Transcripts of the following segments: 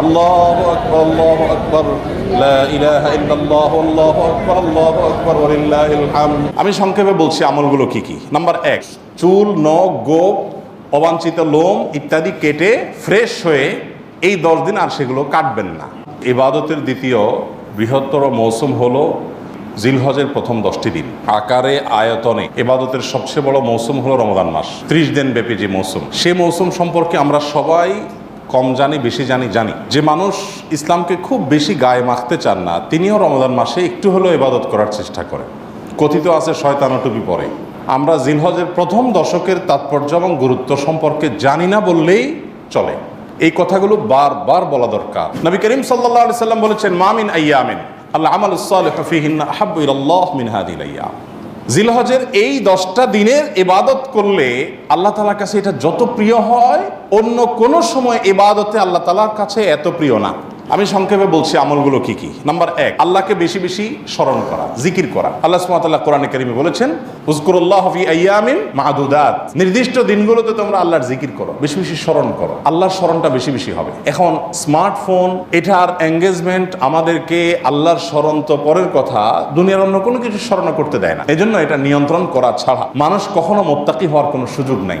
আল্লাহ আকবর আল্লাহ আকবর লা ইলাহা ইল্লাল্লাহ আল্লাহু আকবর আল্লাহু আকবর ওয়ালিল্লাহিল হামদ আমি সংক্ষেপে বলছি আমলগুলো কি কি? নাম্বার এক, চুল, নখ, গোপ, অবাঞ্ছিত লোম ইত্যাদি কেটে ফ্রেশ হয়ে এই দশ দিন আর সেগুলো কাটবেন না। ইবাদতের দ্বিতীয় বৃহত্তর মৌসুম হলো জিলহজের প্রথম দশটি দিন। আকারে, আয়তনে এবাদতের সবচেয়ে বড় মৌসুম হলো রমদান মাস। ত্রিশ দিন ব্যাপী যে মৌসুম, সে মৌসুম সম্পর্কে আমরা সবাই কম জানি, বেশি জানি জানি। যে মানুষ ইসলামকে খুব বেশি গায়ে মাখতে চান না, তিনিও রমজান মাসে একটু হলেও ইবাদত করার চেষ্টা করেন। কথিত আছে শয়তানো টুপি পরে। আমরা জিলহজের প্রথম দশকের তাৎপর্য এবং গুরুত্ব সম্পর্কে জানি না বললেই চলে। এই কথাগুলো বারবার বলা দরকার। নবী করিম আলাইহি সাল্লাম বলেছেন মামিন আইয়ামিন আল্লাহ আমাল আহাব্বু ইলাল্লাহ আইয়াম। জিলহজের এই দশটা দিনের এবাদত করলে আল্লাহ তালার কাছে এটা যত প্রিয় হয়, অন্য কোনো সময় এবাদতে আল্লাহ তালার কাছে এত প্রিয় না। আমি সংক্ষেপে বলছি আমলগুলো কি কি? নাম্বার এক, আল্লাহকে বেশি বেশি স্মরণ করা, জিকির করা। আল্লাহ সুবহানাহু কোরআনে কারিমে বলেছেন উজকুরুল্লাহ ফি আইয়ামিন মাহাদুদাত নির্দিষ্ট দিনগুলোতে তোমরা আল্লাহর জিকির করো, বেশি বেশি স্মরণ করো। আল্লাহর স্মরণটা বেশি বেশি হবে। এখন স্মার্টফোন, এটার এঙ্গেজমেন্ট আমাদেরকে আল্লাহর স্মরণ তো পরের কথা, দুনিয়ার অন্য কোনো কিছু স্মরণ করতে দেয় না। এজন্য এটা নিয়ন্ত্রণ করা ছাড়া মানুষ কখনো মোত্তাকি হওয়ার কোনো সুযোগ নাই।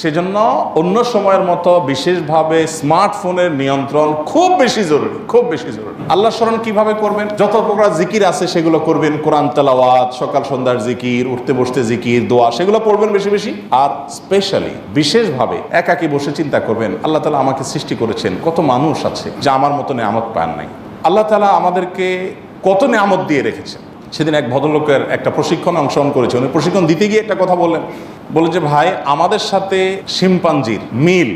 সেজন্য অন্য সময়ের মতো বিশেষভাবে স্মার্টফোনের নিয়ন্ত্রণ খুব বেশি জরুরি, খুব বেশি জরুরি। আল্লাহ স্মরণ কীভাবে করবেন? যত প্রকার জিকির আছে সেগুলো করবেন, কোরআন তেলাওয়াত, সকাল সন্ধ্যার জিকির, উঠতে বসতে জিকির, দোয়া, সেগুলো পড়বেন বেশি বেশি। আর স্পেশালি বিশেষভাবে একাকি বসে চিন্তা করবেন, আল্লাহ তালা আমাকে সৃষ্টি করেছেন, কত মানুষ আছে যা আমার মতো নেয়ামত পান নাই। আল্লাহ তালা আমাদেরকে কত নেয়ামত দিয়ে রেখেছেন। সেদিন এক ভদ্রলোকের একটা প্রশিক্ষণ অংশগ্রহণ করেছে। উনি প্রশিক্ষণ দিতে গিয়ে একটা কথা বললেন। বলে যে, ভাই, আমাদের সাথে শিম্পাঞ্জির মিল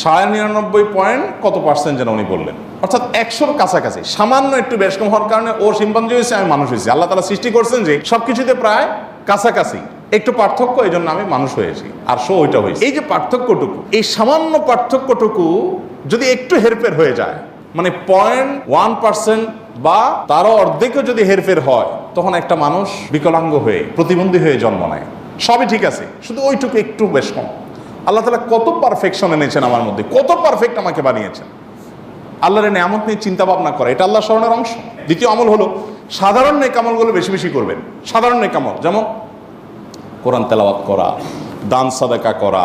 সাড়ে নিরানব্বই পয়েন্ট কত পার্সেন্ট যেন উনি বললেন? অর্থাৎ একশোর কাছাকাছি। সামান্য একটু বেশ কম হওয়ার কারণে ও শিম্পাঞ্জি হয়েছে, আমি মানুষ হয়েছি। আল্লাহ তালা সৃষ্টি করছেন যে, সবকিছুতে প্রায় কাছাকাছি। একটু পার্থক্য এই জন্য আমি মানুষ হয়েছি। আর শো ওইটা হয়েছে। এই যে পার্থক্যটুকু, এই সামান্য পার্থক্যটুকু যদি একটু হেরফের হয়ে যায় মানে পয়েন্ট ওয়ান পার্সেন্ট বা তারও অর্ধেকও যদি হেরফের হয়, তখন একটা মানুষ বিকলাঙ্গ হয়ে, প্রতিবন্ধী হয়ে জন্ম নেয়। সবই ঠিক আছে, শুধু ওইটুকু একটু বেশ কম। আল্লাহ তালা কত পারফেকশন এনেছেন আমার মধ্যে, কত পারফেক্ট আমাকে বানিয়েছেন। আল্লাহর নেয়ামত নিয়ে চিন্তা ভাবনা করা, এটা আল্লাহ স্মরণের অংশ। দ্বিতীয় আমল হলো, সাধারণ নেকামলগুলো বেশি বেশি করবেন। সাধারণ নেকামল যেমন কোরআন তেলাওয়াত করা, দান সাদাকা করা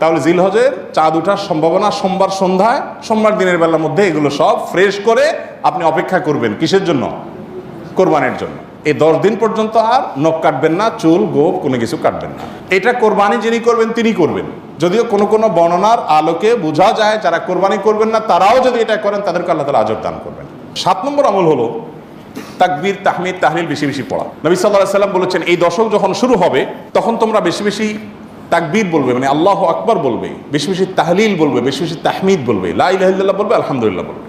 তাহলে জিলহজের চাঁদ ওঠার সম্ভাবনা সোমবার সন্ধ্যায়, সোমবার দিনের বেলার মধ্যে এগুলো সব ফ্রেশ করে আপনি অপেক্ষা করবেন। কিসের জন্য? কোরবানির জন্য। এই দশ দিন পর্যন্ত আর নখ কাটবেন না, চুল গোপ কোনো কিছু কাটবেন না। এটা কোরবানি যিনি করবেন, তিনি করবেন। যদিও কোনো কোনো বর্ণনার আলোকে বোঝা যায়, যারা কোরবানি করবেন না, তারাও যদি এটা করেন, তাদেরকে আল্লাহ তালা আজর দান করবেন। সাত নম্বর আমল হলো তাকবীর, তাহমিদ, তাহলিল বেশি বেশি পড়া। নবী সাল্লাহ সাল্লাম বলেছেন, এই দশক যখন শুরু হবে, তখন তোমরা বেশি বেশি তাকবীর বলবে মানে আল্লাহ আকবর বলবে, বেশি বেশি তাহলিল বলবে, বেশি বেশি তাহমিদ বলবে, লা ইলাহা বলবে, আলহামদুলিল্লাহ বলবে।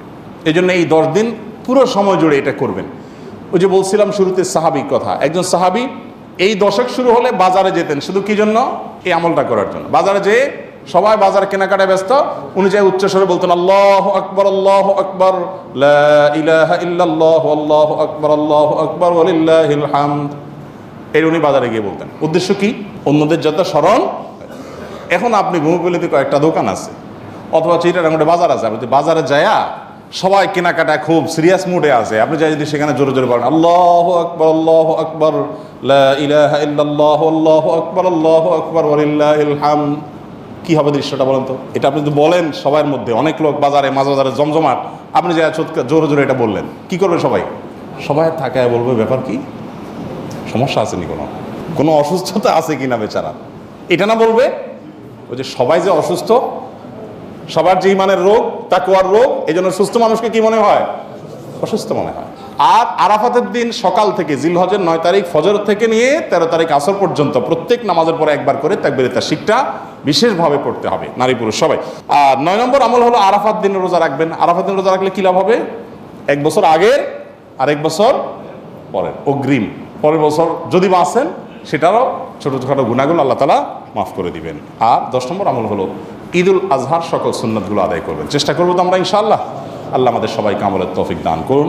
এই জন্য এই দশ দিন পুরো সময় জুড়ে এটা করবেন। ওই যে বলছিলাম শুরুতে সাহাবিক কথা, একজন সাহাবি এই দশক শুরু হলে বাজারে যেতেন, শুধু কি জন্য? এই আমলটা করার জন্য। বাজারে যেয়ে সবাই বাজার কেনাকাটায় ব্যস্ত, উনি যে উচ্চ স্বরে বলতেন, আল্লাহ আকবর আল্লাহ আকবর ইলাহা ইল্লাল্লাহ, আল্লাহ আকবর আল্লাহ আকবর, ওয়ালিল্লাহিল হামদ। এর উনি বাজারে গিয়ে বলতেন, উদ্দেশ্য কি? অন্যদের যত স্মরণ এখন আপনি ঘুমুপল্লিতে কয়েকটা দোকান আছে, অথবা চিটারাঙ্গুটে বাজার আছে, আপনি বাজারে যায়া সবাই কেনাকাটা খুব সিরিয়াস মুডে আছে, আপনি যাই যদি সেখানে জোরে জোরে বলেন, আল্লাহ আকবর আল্লাহ আকবর ইলাহা আল্লাহ আকবর আল্লাহ আকবর হামদ কি হবে দৃশ্যটা বলেন তো? এটা আপনি যদি বলেন সবার মধ্যে, অনেক লোক বাজারে, মাঝ বাজারে জমজমাট, আপনি যা চোটকা জোরে জোরে এটা বললেন, কি করবে সবাই? সবাই থাকায় বলবে, ব্যাপার কি? সমস্যা আছে নি কোনো? কোনো অসুস্থতা আছে কিনা বেচারা? এটা না বলবে? ওই যে সবাই যে অসুস্থ, সবার যে ইমানের রোগ, তাকুয়ার রোগ এই জন্য সুস্থ মানুষকে কি মনে হয়? অসুস্থ মনে হয়। আর আরাফাতের দিন সকাল থেকে জিলহজের নয় তারিখ ফজর থেকে নিয়ে তেরো তারিখ আসর পর্যন্ত প্রত্যেক নামাজের পরে একবার করে তাকবিরে তার শিখটা বিশেষভাবে পড়তে হবে, নারী পুরুষ সবাই। আর নয় নম্বর আমল হলো আরাফাত দিন রোজা রাখবেন। আরাফাত দিন রোজা রাখলে কি লাভ হবে? এক বছর আগের আর এক বছর পরের। অগ্রিম। পরের বছর যদি বাঁচেন সেটারও ছোটো গুণাগুলো আল্লাহ তালা মাফ করে দিবেন। আর দশ নম্বর আমল হলো, ঈদুল আজহার সকল সুন্নতগুলো আদায় করবেন। চেষ্টা করব তো আমরা ইনশাআল্লাহ। আল্লাহ আমাদের সবাইকে আমলের তফিক দান করুন।